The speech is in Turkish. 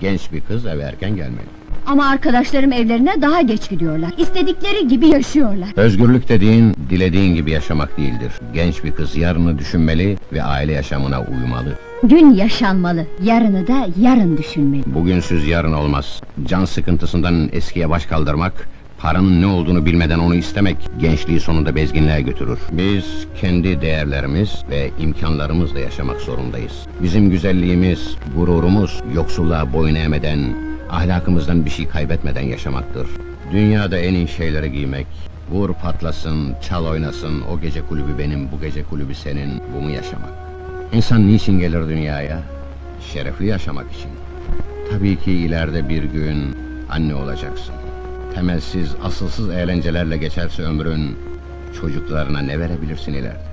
Genç bir kız eve erken gelmeli. Ama arkadaşlarım evlerine daha geç gidiyorlar. İstedikleri gibi yaşıyorlar. Özgürlük dediğin, dilediğin gibi yaşamak değildir. Genç bir kız yarını düşünmeli ve aile yaşamına uymalı. Gün yaşanmalı, yarını da yarın düşünmeli. Bugünsüz yarın olmaz. Can sıkıntısından eskiye baş kaldırmak, paranın ne olduğunu bilmeden onu istemek, gençliği sonunda bezginliğe götürür. Biz kendi değerlerimiz ve imkanlarımızla yaşamak zorundayız. Bizim güzelliğimiz, gururumuz, yoksulluğa boyun eğmeden, ahlakımızdan bir şey kaybetmeden yaşamaktır. Dünyada en iyi şeyleri giymek, vur patlasın, çal oynasın, o gece kulübü benim, bu gece kulübü senin, bu mu yaşamak? İnsan niçin gelir dünyaya? Şerefli yaşamak için. Tabii ki ileride bir gün anne olacaksın. Temelsiz, asılsız eğlencelerle geçerse ömrün... ...çocuklarına ne verebilirsin ileride?